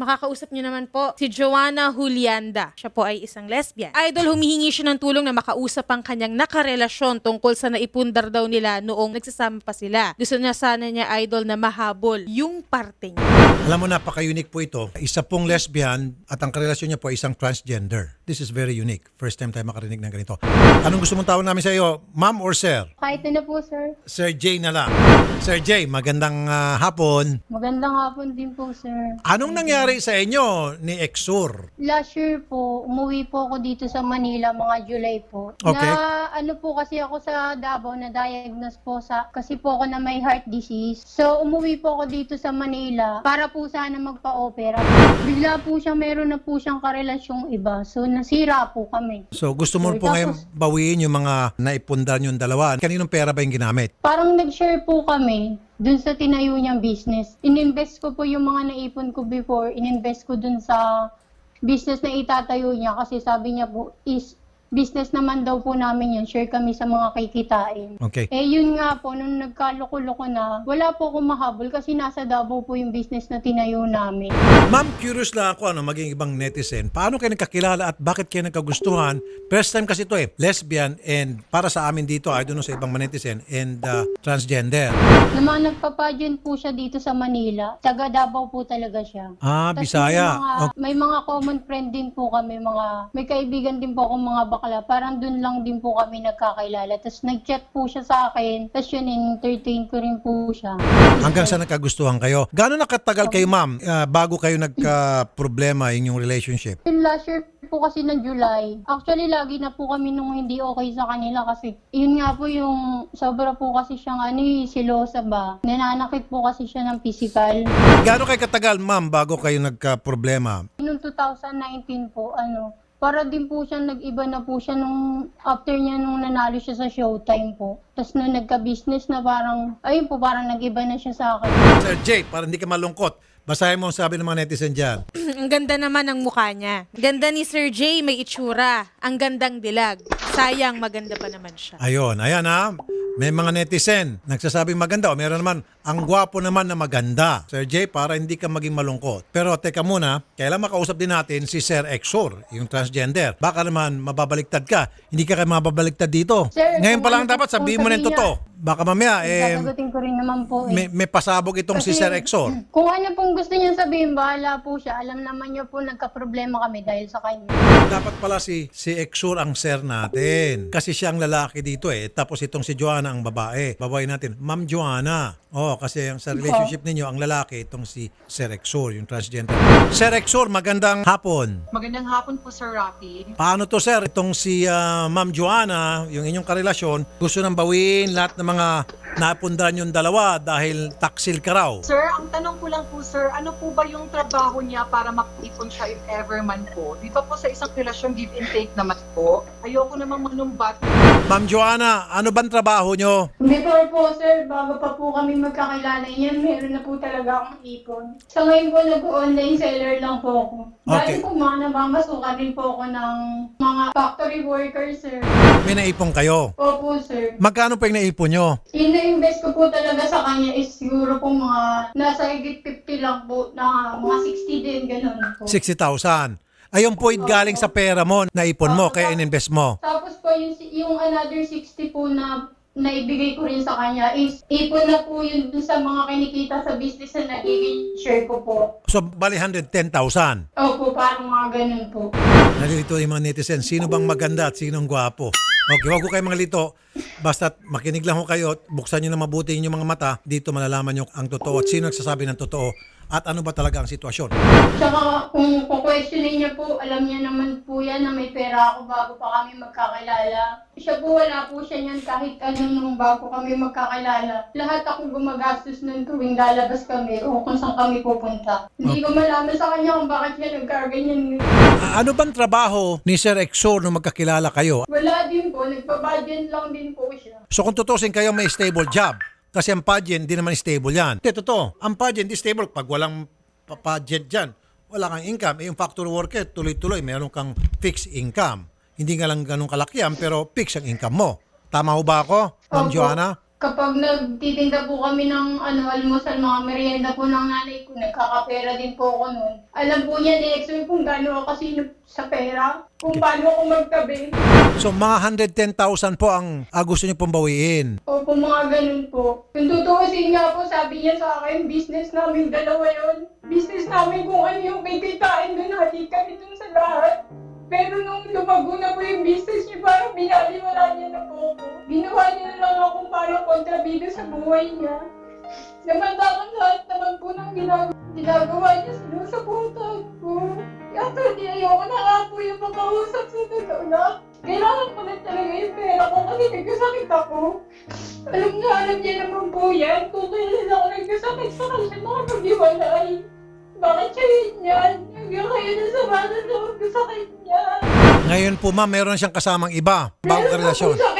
makakausap niyo naman po si Joanna Julianda. Siya po ay isang lesbian. Idol, humihingi siya ng tulong na makausap ang kanyang nakarelasyon tungkol sa naipundar daw nila noong nagsasama pa sila. Gusto niya sana niya, Idol, na mahabol yung parte niya. Alam mo, napaka-unique po ito. Isa pong lesbian at ang karelasyon niya po ay isang transgender. This is very unique. First time tayo makarinig ng ganito. Anong gusto mong tawag namin sa iyo? Ma'am or sir? Kahit na po, sir. Sir J na lang. Sir J, magandang ah, hapon. Magandang hapon din po, sir. Anong nangyari sa inyo ni Exur? Last year po, umuwi po ako dito sa Manila, mga July po. Okay. Na ano po kasi ako sa Davao na diagnose po sa kasi po ako na may heart disease. So umuwi po ako dito sa Manila para po sana magpa-opera. Bigla po siya meron na po siyang karelasyong iba. So nasira po kami. So gusto mo Sir, po ngayon tapos- bawiin yung mga naipundar yung dalawa. Kaninong pera ba yung ginamit? Parang nag-share po kami dun sa tinayo niyang business. Ininvest ko po yung mga naipon ko before, ininvest ko dun sa business na itatayo niya kasi sabi niya po is business naman daw po namin yun. Share kami sa mga kikitain. Okay. Eh yun nga po, nung nagkaloko-loko na, wala po akong mahabol kasi nasa Davao po yung business na tinayo namin. Ma'am, curious lang ako ano, maging ibang netizen. Paano kayo nagkakilala at bakit kayo nagkagustuhan? First time kasi ito eh, lesbian and para sa amin dito, I don't know sa ibang mga netizen, and uh, transgender. Naman nagpapageant po siya dito sa Manila. Taga Davao po talaga siya. Ah, Tas Bisaya. May mga, Oh, may mga common friend din po kami, mga, may kaibigan din po akong mga bakla. Parang dun lang din po kami nagkakilala. Tapos nag-chat po siya sa akin. Tapos yun, entertain ko rin po siya. hanggang sa nagkagustuhan kayo. Gaano nakatagal kayo, ma'am, ah, bago kayo nagka-problema yung relationship? Yung last year po kasi ng July, actually lagi na po kami nung hindi okay sa kanila kasi yun nga po yung sobra po kasi siyang ano eh, silosa ba. Nananakit po kasi siya ng physical. Gaano kayo katagal, ma'am, bago kayo nagka-problema? Noong 2019 po, ano, para din po siya, nag-iba na po siya nung, after niya nung nanalo siya sa Showtime po. Tapos nung nagka-business na parang, ayun po, parang nag-iba na siya sa akin. Sir Jay, para hindi ka malungkot, basahin mo ang sabi ng mga netizen dyan. Ang ganda naman ng mukha niya. Ganda ni Sir J, may itsura. Ang gandang dilag. Sayang, maganda pa naman siya. Ayun, ayan ha. May mga netizen nagsasabing maganda o meron naman ang gwapo naman na maganda. Sir Jay, para hindi ka maging malungkot. Pero teka muna, kailan makausap din natin si Sir Exor, yung transgender. Baka naman mababaliktad ka. Hindi ka kayo mababaliktad dito. Sir, Ngayon pa lang dapat sabihin mo na yung totoo. Baka mamaya, eh, Sasagutin ko rin naman po eh. may, may pasabog itong si Kasi- Sir Exor. Kung ano pong gusto niya sabihin, bahala po siya. Alam naman niya po nagka-problema kami dahil sa kanya. Dapat pala si si Exur ang sir natin. Kasi siya ang lalaki dito eh. Tapos itong si Joanna ang babae. Babae natin, Ma'am Joanna. Oh, kasi ang sa relationship ninyo, ang lalaki itong si Sir Exur, yung transgender. Sir Exur, magandang hapon. Magandang hapon po, Sir Rafi. Paano to sir? Itong si ah, Ma'am Joanna, yung inyong karelasyon, gusto nang bawiin lahat ng mga napundahan yung dalawa dahil taksil ka raw. Sir, ang tanong ko lang po, sir, ano po ba yung trabaho niya para makipon siya if ever man po? Di ba po sa isang relasyon give and take naman po? Ayoko namang manumbat. Ma'am Joanna, ano bang trabaho nyo? Before po, sir, bago pa po kami magkakilala yan, meron na po talaga akong ipon. Sa ngayon po, nag-online seller lang po ako. Okay. Dati po mga namamasukan din po ako ng mga factory workers, sir. May naipon kayo. Opo, sir. Magkano pa yung naipon nyo? Yung na-invest ko po talaga sa kanya is siguro po mga nasa higit 50 lang po, na mga 60 din, ganun po. 60,000. Ayun po yung galing sa pera mo, naipon mo, kaya ininvest mo. Tapos po yung, yung another 60 po na naibigay ko rin sa kanya is ipon na po yun dun sa mga kinikita sa business na nagiging share ko po. So, bali 110,000. Opo, parang mga ganun po. Nalilito yung mga netizen, sino bang maganda at sino ang gwapo? Okay, wag ko kayo mga lito. Basta makinig lang ho kayo, buksan nyo na mabuti yung mga mata, dito malalaman nyo ang totoo at sino nagsasabi ng totoo at ano ba talaga ang sitwasyon. Tsaka kung kukwestiyonin niya po, alam niya naman po yan na may pera ako bago pa kami magkakilala. Siya po wala po siya niyan kahit ano nung bago kami magkakilala. Lahat ako gumagastos nun tuwing lalabas kami o kung saan kami pupunta. Hindi ko malaman sa kanya kung bakit siya nagkaganyan. Ah, ano bang trabaho ni Sir Exor nung magkakilala kayo? Wala din po, nagpa-budget lang din po siya. So kung tutusin kayo may stable job, kasi ang pageant, di naman stable yan. Hindi, totoo. Ang pageant, di stable. Pag walang pa- pageant dyan, wala kang income. Eh, yung factory worker, tuloy-tuloy, meron kang fixed income. Hindi nga lang ganun kalakihan, pero fixed ang income mo. Tama ho ba ako, Ma'am. Joanna? Kapag nagtitinda po kami ng ano, almusal, mga merienda po ng nanay ko, nagkakapera din po ako noon. Alam po niya ni Exoy kung gaano ako kasino sa pera, kung paano ako magtabi. So mga 110,000 po ang ah, gusto niyo pong bawiin. Opo, mga ganun po. Kung tutuusin nga po, sabi niya sa akin, business namin dalawa yon. Business namin kung ano yung kikitain doon, hati kami dun sa lahat. Pero nung lumago na po yung business niya, parang binaliwala niya na po ako. Ginawa niya na lang akong parang kontrabida sa buhay niya. Samantalang lahat naman po ng ginagawa, ginagawa niya, sinusuportahan ko. Kaya hindi ayoko na nga po yung makausap sa totoo na. Kailangan ko na talaga yung pera ko kasi nagkasakit ako. Alam nga, alam niya naman po yan. Kung kailan ako nagkasakit sa kanya, makapag-iwalay. Bakit siya yun yan? Hanggang kayo na sa bata na magkasakit niya. Ngayon po ma'am, meron siyang kasamang iba, bago Meron relasyon. kinakasama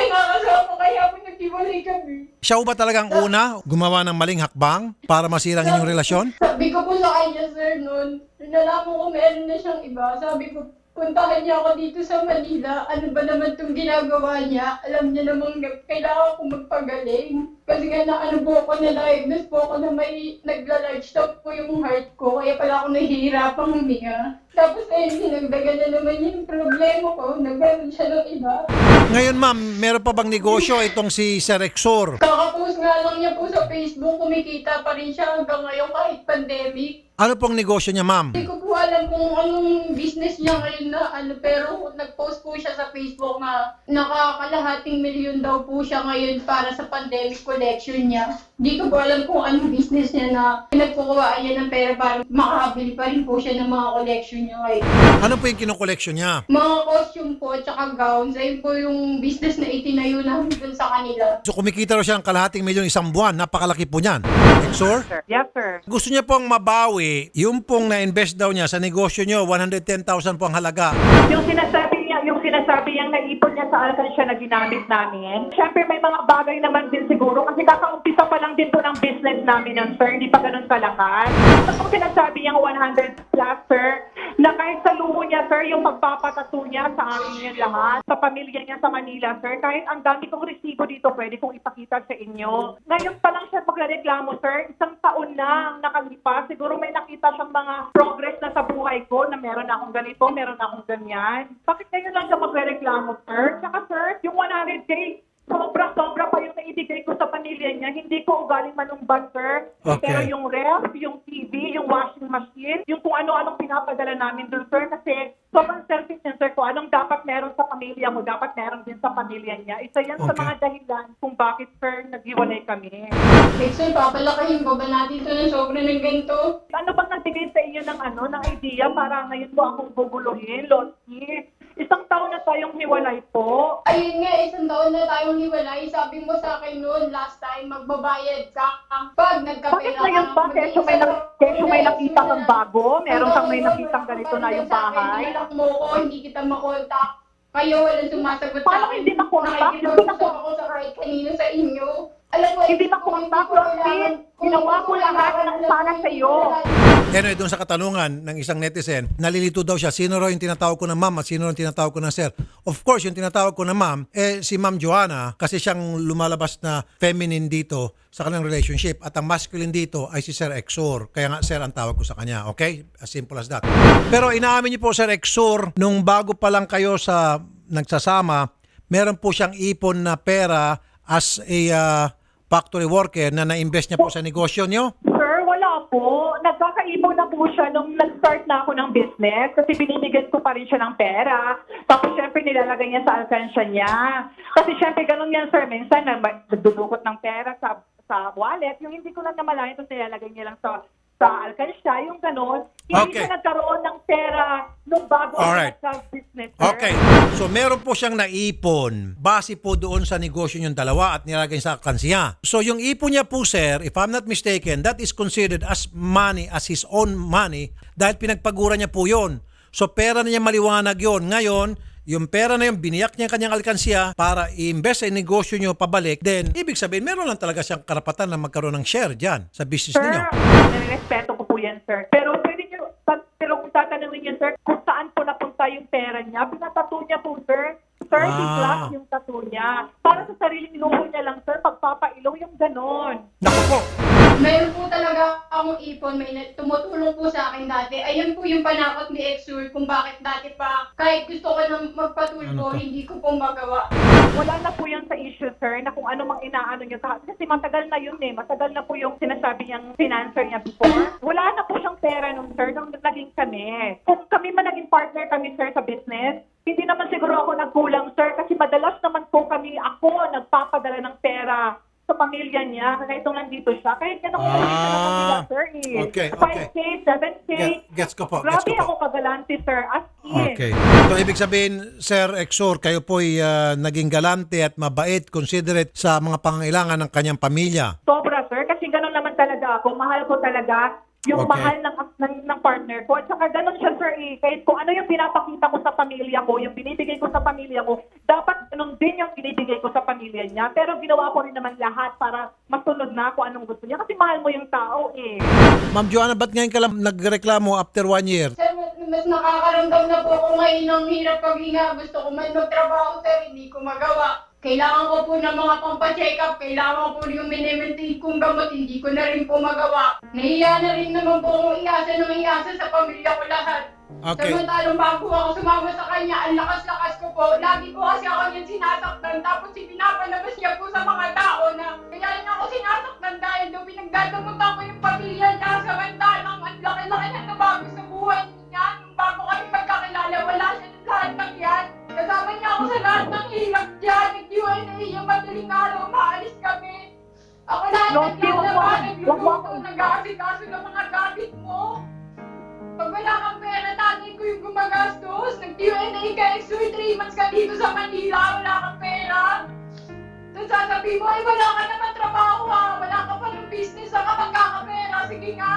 naghiwalay kami. Siya po ba talagang una gumawa ng maling hakbang para masira ang inyong relasyon? Sabi ko po sa kanya, sir, noon, nalaman ko meron na siyang iba, sabi ko, puntahan niya ako dito sa Manila. Ano ba naman itong ginagawa niya? Alam niya namang kailangan ko magpagaling. Kasi nga na ano po ako, na-diagnose po ako na may nagla-large stop po yung heart ko. Kaya pala ako nahihirapang huminga. Tapos ayun, dinagdagan na naman yung problema ko. Nagkaroon siya ng iba. Ngayon ma'am, meron pa bang negosyo itong si Sir Exor? Kakapost nga lang niya po sa Facebook, kumikita pa rin siya hanggang ngayon kahit pandemic. Ano pong negosyo niya ma'am? Hindi ko po alam kung anong business niya ngayon na ano, pero nag-post po siya sa Facebook na nakakalahating milyon daw po siya ngayon para sa pandemic collection niya. Hindi ko po alam kung anong business niya na pinagkukuhaan niya ng pera para makakabili pa rin po siya ng mga collection niya ngayon. Ano po yung kinokoleksyon niya? Mga costume po, tsaka gowns, ayun po yung business na itinayo namin dun sa kanila. So kumikita raw siya ng kalahating milyon isang buwan. Napakalaki po niyan. Sir. Yes, sir. Gusto niya pong mabawi, yung pong na-invest daw niya sa negosyo niyo, 110,000 po ang halaga. Yung sinasabi niya, yung sinasabi niyang naipon niya sa alkansya na ginamit namin. Siyempre may mga bagay naman din siguro kasi kakaumpisa pa lang din po ng business namin yun, sir. Hindi pa ganun kalakas. Tapos kung sinasabi niyang 100 plus, sir, na kahit sa luho niya, sir, yung pagpapatato niya sa amin yan lahat, sa pamilya niya sa Manila, sir, kahit ang dami kong resibo dito, pwede kong ipakita sa inyo. Ngayon pa lang siya magreklamo, sir. Isang taon na ang nakalipas. Siguro may nakita siyang mga progress na sa buhay ko na meron akong ganito, meron akong ganyan. Bakit ngayon lang siya magreklamo, sir? Tsaka, sir, yung 100K, sobra-sobra pa yung naibigay ko sa pamilya niya. Hindi ko ugaling manumbag, sir. Okay. Pero yung ref, yung TV, yung washing machine, yung kung ano-anong pinapadala namin doon, sir, kasi sobrang selfish yan, sir. Kung anong dapat meron sa pamilya mo, dapat meron din sa pamilya niya. Isa yan sa Okay. mga dahilan kung bakit, sir, naghiwalay kami. Exo, papalakayin pa ba natin ito ng sobra ng ganito? Ano bang nagbigay sa inyo ng ano, ng idea para ngayon po akong guguluhin, Lottie? Taon na tayong hiwalay po. Ayun nga, isang taon na tayong hiwalay. Sabi mo sa akin noon, last time, magbabayad ka. Pag nagkapera Bakit ngayon ba? Kesyo may, nak- kesyo may nakita kang bago? Meron kang may nakitang ganito na yung bahay? Hindi mo ko, hindi kita makontak. Kayo walang sumasagot Paano sa akin. hindi makontak? Nakikipag-usap ako sa kahit kanino sa inyo. Alam mo, Hindi ko, makontak, ko Roxy. Ginawa hindi ko lahat ng para sa'yo. Anyway, doon sa katanungan ng isang netizen, nalilito daw siya, sino raw yung tinatawag ko na ma'am at sino raw yung tinatawag ko na sir. Of course, yung tinatawag ko na ma'am, eh si ma'am Joanna, kasi siyang lumalabas na feminine dito sa kanilang relationship at ang masculine dito ay si Sir Exor. Kaya nga sir ang tawag ko sa kanya, okay? As simple as that. Pero inaamin niyo po Sir Exor, nung bago pa lang kayo sa nagsasama, meron po siyang ipon na pera as a ah, factory worker na na-invest niya po sa negosyo niyo. Sir, wala po. Nagkakaibon na po siya nung nag-start na ako ng business kasi binibigyan ko pa rin siya ng pera. Tapos syempre nilalagay niya sa alkansya niya. Kasi syempre ganun yan, sir. Minsan na nagdudukot ng pera sa sa wallet. Yung hindi ko lang namalayan, tapos nilalagay niya lang sa sa alkansya, yung ganun. Hindi Okay. siya nagkaroon ng pera nung bago Alright. ako nagka-business, sir. Okay. So meron po siyang naipon base po doon sa negosyo niyong dalawa at nilagay sa kansiya. So yung ipon niya po sir, if I'm not mistaken, that is considered as money, as his own money dahil pinagpagura niya po yon. So pera na niya maliwanag yon. Ngayon, yung pera na yun, biniyak niya ang kanyang alkansya para i-invest sa negosyo niyo pabalik, then ibig sabihin, meron lang talaga siyang karapatan na magkaroon ng share dyan sa business Sir, ninyo. nirespeto ko po yan, sir. Pero pwede niyo, ta- pero kung tatanungin niyo, sir, kung saan po napunta yung pera niya, pinatato niya po, sir. 30 Ah. plus yung tattoo niya. Para sa sariling luho niya lang, sir, sir, pagpapailong yung ganon. Naku po, Meron po talaga akong ipon, may na- tumutulong po sa akin dati. Ayun po yung panakot ni Exur kung bakit dati pa, kahit gusto ko na Ano magpatulpo, to? hindi ko po magawa. Wala na po yan sa issue, sir, na kung ano mang inaano niya. sa- Kasi matagal na yun eh. Matagal na po yung sinasabi niyang financer niya before. Wala na po siyang pera nung sir, nung naging kami. Kung kami man naging partner kami, sir, sa business, hindi naman siguro ako nagkulang, sir, kasi madalas naman po kami, ako, nagpapadala ng pera sa pamilya niya, kaya itong nandito siya. Kahit ganun ko Ah, sir, eh. okay, okay. 5K, 7K. Get- gets ko po, gets Grabe ko po. ako kagalante, sir. As in. Okay. So, ibig sabihin, Sir Exor, kayo po'y ah, naging galante at mabait, considerate sa mga pangailangan ng kanyang pamilya. Sobra, sir. Kasi ganun naman talaga ako. Mahal ko talaga yung Okay. mahal ng, ng, ng partner ko. At saka ganun siya, sir. Eh. Kahit kung ano yung pinapakita ko sa pamilya ko, yung binibigay ko sa pamilya ko, dapat ganun din yung binibigay ko sa pamilya niya. Pero ginawa ko rin naman lahat para masunod na kung anong gusto niya. Kasi mahal mo yung tao eh. Ma'am Joanna, ba't ngayon ka lang nagreklamo after one year? Sir, mas, mas nakakaramdam na po ako ngayon ng hirap paghinga. Gusto ko man magtrabaho, sir, hindi ko magawa. Kailangan ko po ng mga pampacheck up, kailangan ko po yung minimaintain kong gamot, hindi ko na rin po magawa. Nahiya na rin naman po akong iasa ng iasa sa pamilya ko lahat. Okay. Samantalang bago ako sumama sa kanya, ang lakas-lakas ko po. Lagi po kasi ako niyan sinasaktan, tapos pinapalabas niya po sa mga tao na kaya niya ako sinasaktan dahil daw pinagdadamutan ko yung pamilya niya. Samantalang ang laki-laki na nabago sa buhay niya. Nung bago kami magkakilala, wala siya ng lahat ng yan. Kasama niya ako sa lahat ng yung madaling araw, maalis kami. Ako lahat No, naglalaba, nagluluto, nag-aasikaso ng mga gamit mo. Pag wala kang pera, tatay ko yung gumagastos. Nag-Q&A ka extra 3 months ka dito sa Manila, wala kang pera. Tapos sasabihin mo, ay wala ka naman trabaho ha, wala ka pa ng business, saan ka magkakapera? Sige nga.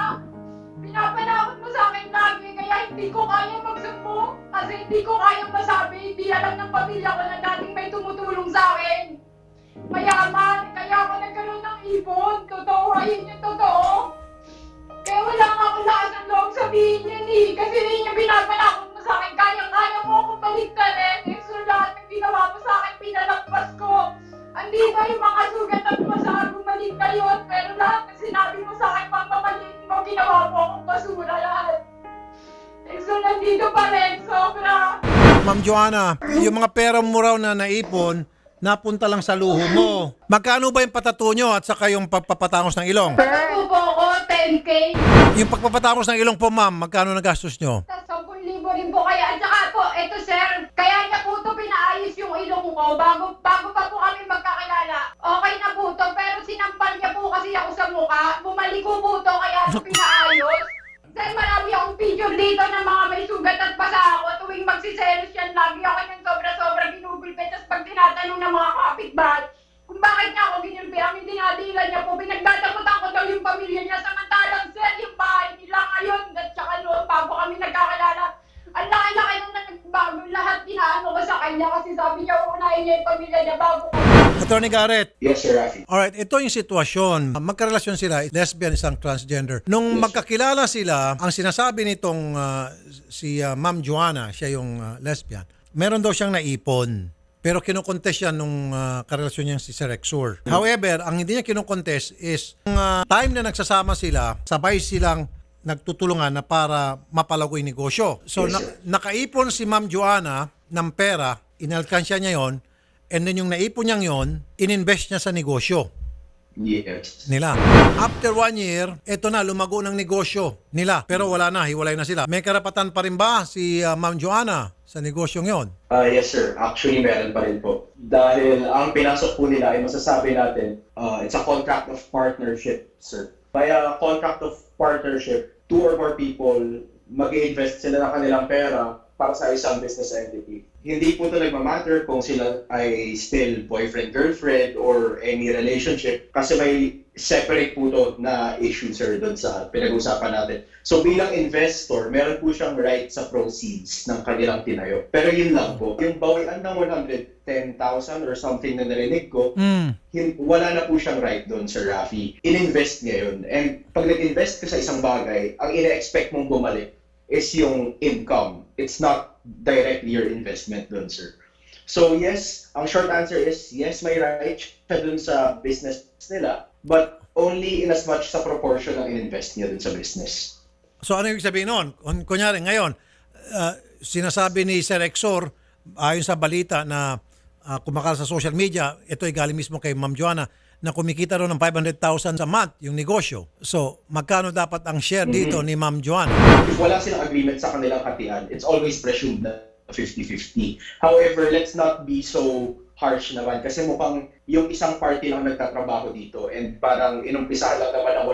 Pinapanakot mo sa akin lagi, kaya hindi ko kaya magsumbong. Kasi hindi ko kaya masabi, hindi alam ng pamilya ko na dating may tumutulong sa akin. Mayaman, kaya ako nagkaroon ng ipon. Totoo, ayun yung totoo. Kaya wala nga akong lakas ng loob sabihin yan eh. Kasi yun yung binapanakot mo sa akin. Kaya-kaya mo akong baliktarin. Eh, so lahat ng ginawa mo sa akin, pinalagpas ko. Andito yung mga sugat at masa, bumalik na yun. Pero lahat ng sinabi mo sa akin, pagpapalitin mo, ginawa mo akong basura lahat. So nandito pa rin, sobra. Ma'am Joanna, yung mga pera mo raw na naipon, napunta lang sa luho mo. Magkano ba yung patato nyo at saka yung pagpapatangos ng ilong? Patato po ako, 10K. Yung pagpapatangos ng ilong po, ma'am, magkano nagastos nyo? Tapos 10,000 rin po kaya. At saka po, eto sir, kaya niya po ito pinaayos yung ilong ko bago, bago pa po kami magkakilala. Okay na po to, pero sinampal niya po kasi ako sa mukha. Bumalik ko po to, kaya ito pinaayos. Sir, marami akong picture dito ng mga may sugat at basa ako. Tuwing magsiselos yan, lagi ako yung sobra-sobra ginugulpe. Tapos pag tinatanong ng mga kapitbahay, kung bakit niya ako ginulpi, ang dinadila niya po, pinagdadamutan ko daw yung pamilya niya. Samantalang sir, yung bahay nila ngayon, at saka noon, bago kami nagkakilala, ang laki-laki nung nagbago lahat tinaano ko sa kanya kasi sabi niya, uunahin niya yung pamilya niya bago ko. Attorney Garrett, Yes, Sir Rafi. Alright, ito yung sitwasyon. Magkarelasyon sila, lesbian, isang transgender. Nung magkakilala sila, ang sinasabi nitong ah, si ah, Ma'am Joanna, siya yung ah, lesbian, meron daw siyang naipon. Pero kinukontest siya nung ah, karelasyon niya si Sir Exor. However, ang hindi niya kinukontest is, ang ah, time na nagsasama sila, sabay silang nagtutulungan na para mapalago yung negosyo. So, Yes, na- nakaipon si Ma'am Joanna ng pera, inalkansya niya yon and then yung naipon niyang yon, ininvest niya sa negosyo Yes. nila. After one year, eto na, lumago ng negosyo nila. Pero wala na, hiwalay na sila. May karapatan pa rin ba si uh, Ma'am Joanna sa negosyong yon? Ah, yes, sir. Actually, meron pa rin po. Dahil ang pinasok po nila ay masasabi natin, uh, it's a contract of partnership, sir. By a contract of partnership, two or more people mag invest sila ng kanilang pera para sa isang business entity. Hindi po ito nagmamatter kung sila ay still boyfriend-girlfriend or any relationship kasi may separate po to na issue, sir, doon sa pinag-usapan natin. So bilang investor, meron po siyang right sa proceeds ng kanilang tinayo. Pero yun lang po, yung bawian ng 110,000 or something na narinig ko, Mm. wala na po siyang right doon, Sir Rafi. In-invest niya yun. And pag nag-invest ka sa isang bagay, ang ina-expect mong bumalik is yung income. It's not directly your investment doon, sir. So yes, ang short answer is yes, may right siya dun sa business nila, but only in as much sa proportion ng in-invest niya dun sa business. So ano yung sabihin noon? Kun- Kunyari ngayon, uh, sinasabi ni Sir Exor, ayon sa balita na uh, kumakal sa social media, ito ay galing mismo kay Ma'am Joanna, na kumikita ro ng 500,000 sa month yung negosyo. So, magkano dapat ang share dito ni Ma'am Joanna? If wala silang agreement sa kanilang hatian, it's always presumed na 50-50. However, let's not be so harsh naman kasi mukhang yung isang party lang nagtatrabaho dito and parang inumpisahan lang naman ng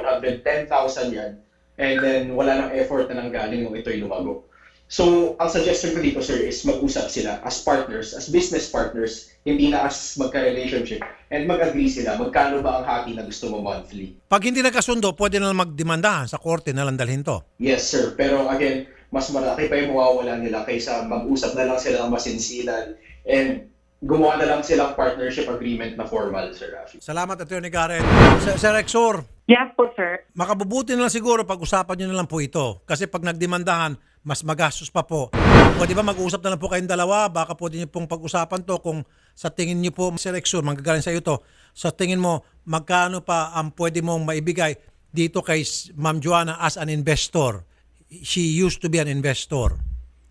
110,000 yan and then wala nang effort na nanggaling nung ito'y lumago. So, ang suggestion ko dito, sir, is mag-usap sila as partners, as business partners, hindi na as magka-relationship, and mag-agree sila magkano ba ang hati na gusto mo monthly. Pag hindi nagkasundo, pwede na lang magdemandahan sa korte na lang dalhin to. Yes, sir. Pero again, mas malaki pa yung mawawala nila kaysa mag-usap na lang sila ng masinsinan and gumawa na lang silang partnership agreement na formal, Sir Rafi. Salamat, Attorney Garrett. Sir, Sir Exor, Yes po, sir. makabubuti na lang siguro pag-usapan nyo na lang po ito. Kasi pag nagdemandahan, mas magastos pa po. O di ba mag-uusap na lang po kayong dalawa, baka pwede nyo pong pag-usapan to kung sa tingin nyo po, Sir Exor, manggagaling sa iyo to, sa tingin mo, magkano pa ang pwede mong maibigay dito kay Ma'am Joanna as an investor? She used to be an investor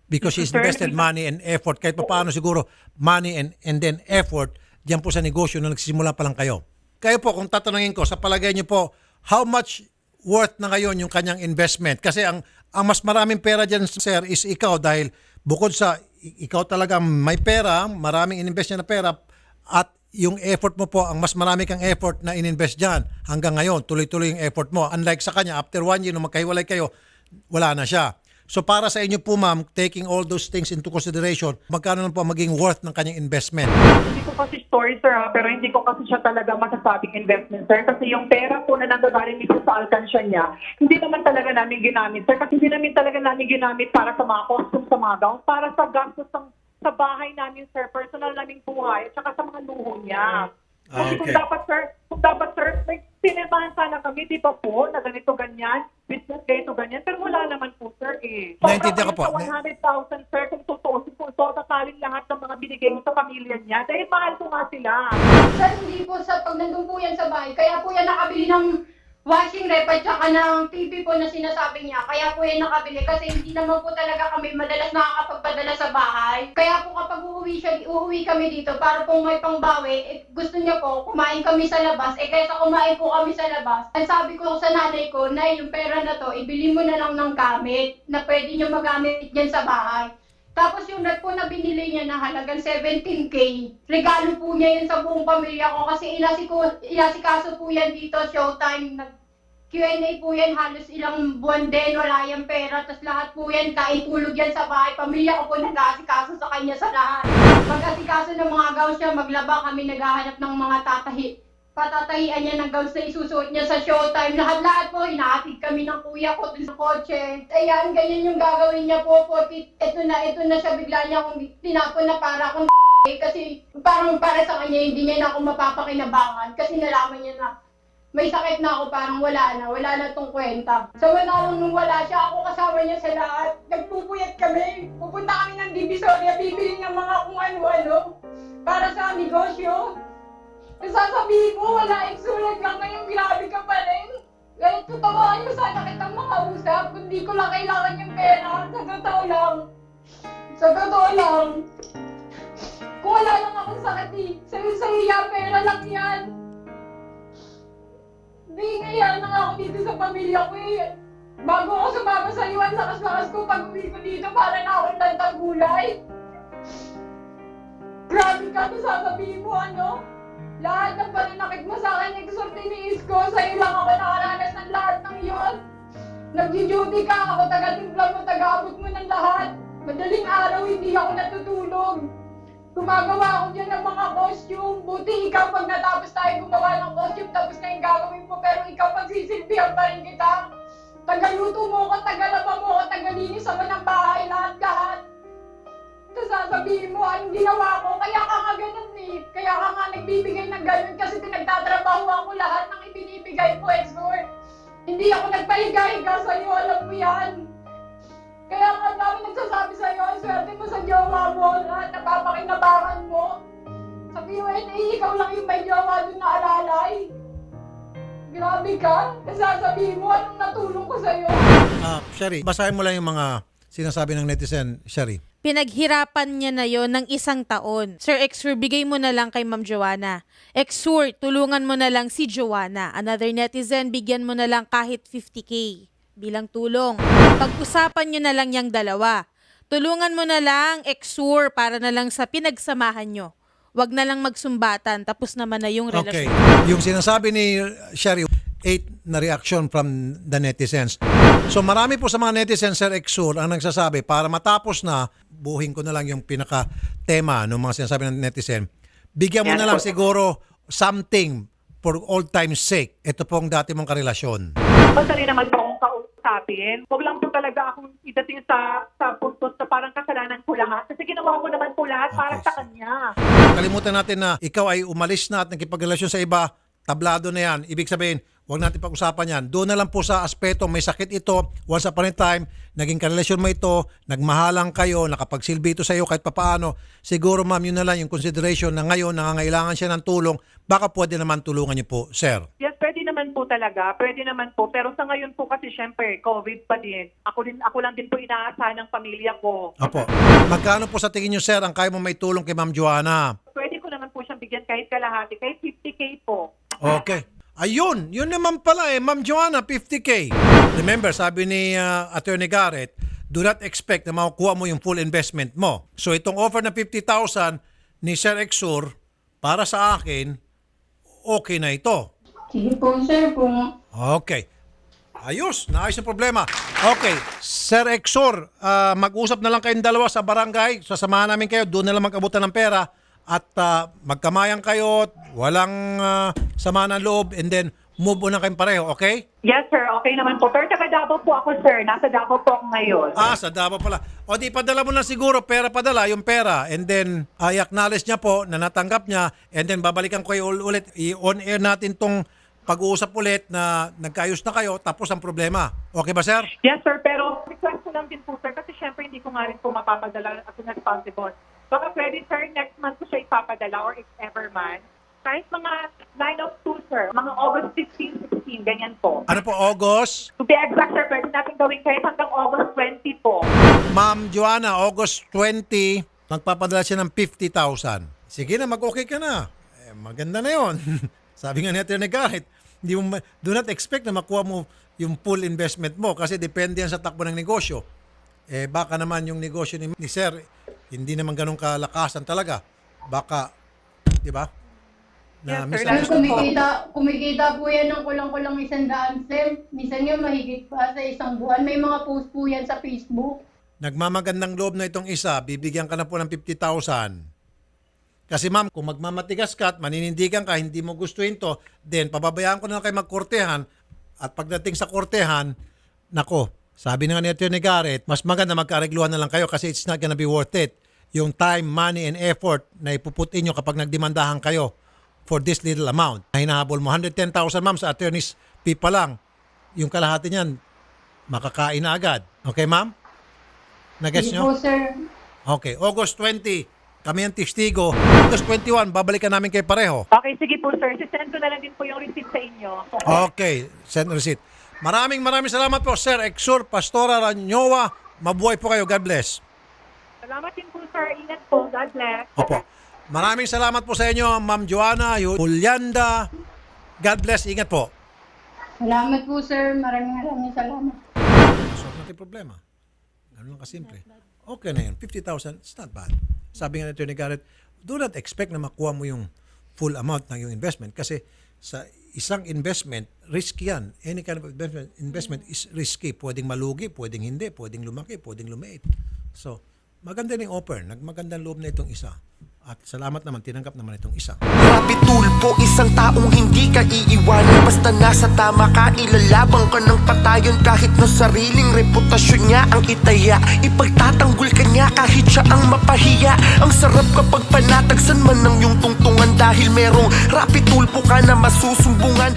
because she's invested money and effort. Kahit pa paano siguro, money and, and then effort, diyan po sa negosyo na nagsisimula pa lang kayo. Kayo po, kung tatanungin ko, sa palagay niyo po, how much worth na ngayon yung kanyang investment? Kasi ang, ang mas maraming pera dyan, sir, is ikaw dahil bukod sa ikaw talaga may pera, maraming ininvest niya na pera, at yung effort mo po, ang mas marami kang effort na ininvest dyan hanggang ngayon, tuloy-tuloy yung effort mo. Unlike sa kanya, after one year, nung magkahiwalay kayo, wala na siya. So para sa inyo po ma'am, taking all those things into consideration, magkano lang po maging worth ng kanyang investment? Hindi ko kasi story, sir, ha, pero hindi ko kasi siya talaga masasabing investment, sir. Kasi yung pera po na nanggagaling dito sa alkansya niya, hindi naman talaga namin ginamit, sir. Kasi hindi namin talaga namin ginamit para sa mga costume, sa mga gown, para sa gastos ng, sa bahay namin, sir, personal naming buhay, at saka sa mga luho niya. Ah, Kasi kung okay. dapat, sir, kung dapat, sir, may pinirmahan sana kami, di ba po, na ganito, ganyan, business ganito, ganyan, pero wala naman po, sir, eh. Naintindihan ko po. Sobra yun sa 100,000, sir, kung totoo, kung totalin lahat ng mga binigay mo sa pamilya niya, dahil mahal ko nga sila. Sir, hindi po sa pag nandun po yan sa bahay. Kaya po yan nakabili ng washing rep at saka ng TV po na sinasabi niya. Kaya po yan nakabili kasi hindi naman po talaga kami madalas nakakapagpadala sa bahay. Kaya po kapag uuwi, siya, uuwi kami dito para po may pangbawi, eh, gusto niya po kumain kami sa labas. Eh kaysa kumain po kami sa labas, ang sabi ko sa nanay ko, na yung pera na to, ibili mo na lang ng gamit na pwede niyo magamit dyan sa bahay. Tapos yung rep po na binili niya na halagang 17K, regalo po niya yun sa buong pamilya ko kasi inasiko, inasikaso po yan dito, showtime, nag Q&A po yan, halos ilang buwan din, wala yung pera, tapos lahat po yan, kain tulog yan sa bahay, pamilya ko po nag-aasikaso sa kanya sa lahat. Mag-asikaso ng mga gawns niya, maglaba kami naghahanap ng mga tatahi. Patatahian niya ng gawns na isusuot niya sa showtime. Lahat-lahat po, inaatid kami ng kuya ko sa kotse. Ayan, ganyan yung gagawin niya po. Porque ito na, ito na siya bigla niya akong tinapon na para akong kasi parang para sa kanya hindi niya na ako mapapakinabangan kasi nalaman niya na may sakit na ako, parang wala na, wala na tong kwenta. So wala nung wala siya, ako kasama niya sa lahat. Nagpupuyat kami, pupunta kami ng Divisoria, bibili ng mga kung ano-ano para sa negosyo. Sasabihin mo, wala exulat lang ngayon, grabe ka pa rin. Kaya totoo niyo, sana kitang makausap, kundi ko lang kailangan yung pera, sa totoo lang. Sa totoo lang. Kung wala lang akong sakit eh, sa'yo-sa'yo yan, pera lang yan. Hindi, ngayon na nga ako dito sa pamilya ko eh. Bago ako sumama sa iwan sa kasmakas ko, pag uwi ko dito, para na akong tantang gulay. Grabe ka, sasabihin mo ano? Lahat ng pananakit mo sa akin, nagsorti ni Isko, sa'yo lang ako nakaranas ng lahat ng iyon. Nag-duty ka, ako taga-timpla mo, taga-abot mo ng lahat. Madaling araw, hindi ako natutulog. Gumagawa ako dyan ng mga costume. Buti ikaw pag natapos tayo gumawa ng costume, tapos na yung gagawin mo, pero ikaw pagsisilbihan pa rin kita. Tagaluto mo ko, tagalaba mo ko, tagalinis ako ng bahay, lahat-lahat. Tapos sasabihin mo, anong ginawa ko? Kaya ka nga ganun eh. Kaya ka nga nagbibigay ng ganun kasi pinagtatrabaho ako lahat ng ibinibigay ko, Exor. Hindi ako nagpahiga-higa sa'yo, alam mo yan. Kaya nga dami nagsasabi sa'yo, ang swerte mo sa jowa mo, lahat napapakinabangan mo. eh, ikaw lang yung may jowa doon na alalay. Grabe ka. Kasasabihin mo, anong natulong ko sa'yo? Ah, Sherry, basahin mo lang yung mga sinasabi ng netizen, Sherry. Pinaghirapan niya na yon ng isang taon. Sir Exur, bigay mo na lang kay Ma'am Joanna. Exur, tulungan mo na lang si Joanna. Another netizen, bigyan mo na lang kahit 50k bilang tulong. Pag-usapan nyo na lang yung dalawa. Tulungan mo na lang, Exur, para na lang sa pinagsamahan nyo. Wag na lang magsumbatan, tapos naman na yung Okay. relasyon. Yung sinasabi ni Sherry, na reaction from the netizens. So marami po sa mga netizens, Sir Exur, ang nagsasabi, para matapos na, buhin ko na lang yung pinaka-tema ng mga sinasabi ng netizen, bigyan mo na lang po. siguro something for old time's sake. Ito po ang dati mong karelasyon. Madali naman po akong kausapin. Huwag lang po talaga akong idating sa, sa punto na parang kasalanan ko lahat. Kasi ginawa ko naman po lahat para Okay, sa kanya. Kalimutan natin na ikaw ay umalis na at nakipagrelasyon sa iba, tablado na yan. Ibig sabihin, huwag natin pag-usapan yan. Doon na lang po sa aspeto, may sakit ito, once upon a time, naging karelasyon mo ito, nagmahalang kayo, nakapagsilbi ito sa iyo kahit papaano. Siguro ma'am, yun na lang yung consideration na ngayon nangangailangan siya ng tulong, baka pwede naman tulungan niyo po, sir. Yes, pwede naman po talaga. Pwede naman po. Pero sa ngayon po kasi syempre, COVID pa din. Ako, din, ako lang din po inaasahan ng pamilya ko. Opo. Magkano po sa tingin niyo, sir, ang kaya mo may tulong kay ma'am Joanna? Pwede ko naman po siyang bigyan kahit kalahati, kahit 50k po. Okay. Ayun, yun naman pala eh, Ma'am Joanna, 50K. Remember, sabi ni uh, Attorney Garrett, do not expect na makukuha mo yung full investment mo. So itong offer na 50,000 ni Sir Exur, para sa akin, okay na ito. Sige po, sir. Kung Okay. Ayos, naayos yung problema. Okay, Sir Exor, ah, mag-usap na lang kayong dalawa sa barangay. Sasamahan namin kayo, doon na lang mag-abutan ng pera. At ah, magkamayan kayo, walang uh, sama ng loob, and then move on na kayong pareho, okay? Yes, sir. Okay naman po. Pero taga Davao po ako, sir. Nasa Davao po ako ngayon. Ah, sa Davao pala. O di, padala mo na siguro, pera padala, yung pera. And then, ah, i-acknowledge niya po na natanggap niya. And then, babalikan ko kayo ul- ulit. I-on air natin tong pag-uusap ulit na nagkaayos na kayo, tapos ang problema. Okay ba, sir? Yes, sir. Pero request ko lang din po, sir. Kasi syempre hindi ko nga rin po mapapadala as soon as possible. Baka pwede, sir, next month ko siya ipapadala or if ever man. Kahit mga 9 of 2, sir. Mga August 15, 16, ganyan po. Ano po, August? To be exact, sir, pwede natin gawin kahit hanggang August 20 po. Ma'am Joanna, August 20, magpapadala siya ng 50,000. Sige na, mag-okay ka na. Eh, maganda na yon. Sabi nga ni Atty. Garrett, hindi mo, do not expect na makuha mo yung full investment mo kasi depende yan sa takbo ng negosyo. Eh, baka naman yung negosyo ni, ni Sir, hindi naman ganun kalakasan talaga. Baka, di ba? Na Yes, sir. Sir, misunderstood po. kumikita, kumikita po yan ng kulang-kulang isang daan, sir. Minsan nga mahigit pa sa isang buwan. May mga post po yan sa Facebook. Nagmamagandang loob na itong isa, bibigyan ka na po ng 50,000. Kasi ma'am, kung magmamatigas ka at maninindigan ka, hindi mo gustuhin to, then pababayaan ko na lang kayo magkortehan at pagdating sa kortehan, nako, sabi na nga ni Atty. Garrett, mas maganda magkaregluhan na lang kayo kasi it's not gonna be worth it. Yung time, money, and effort na ipuputin nyo kapag nagdemandahan kayo for this little amount. Na hinahabol mo, 110,000 ma'am sa attorney's fee pa lang. Yung kalahati niyan, makakain na agad. Okay ma'am? Nag-guess nyo? po, sir. Okay, August 20, kami ang testigo. August 21, babalikan namin kay pareho. Okay, sige po, sir. Sisend ko na lang din po yung receipt sa inyo. Okay, send receipt. Maraming maraming salamat po, Sir Exur Pastora Ranyowa. Mabuhay po kayo. God bless. Salamat din po, sir. Ingat po. God bless. Opo. Maraming salamat po sa inyo, Ma'am Joanna, Julianda. God bless. Ingat po. Salamat po, sir. Maraming maraming salamat. Solve natin problema. Ganun lang kasimple. Okay na yun. 50,000, it's not bad. Sabi nga ni Attorney Garrett, do not expect na makuha mo yung full amount ng yung investment kasi sa isang investment, risky yan. Any kind of investment, investment is risky. Pwedeng malugi, pwedeng hindi, pwedeng lumaki, pwedeng lumiit. So, maganda yung offer. Nagmagandang loob na itong isa. At salamat naman, tinanggap naman itong isa. Grabe tulpo, isang taong hindi ka iiwanan. Basta nasa tama ka, ilalabang ka ng patayon. Kahit na sariling reputasyon niya ang itaya Ipagtatanggol ka niya kahit siya ang mapahiya. Ang sarap kapag panatagsan man ng iyong tungtungan Dahil merong rapi tulpo ka na masusumbungan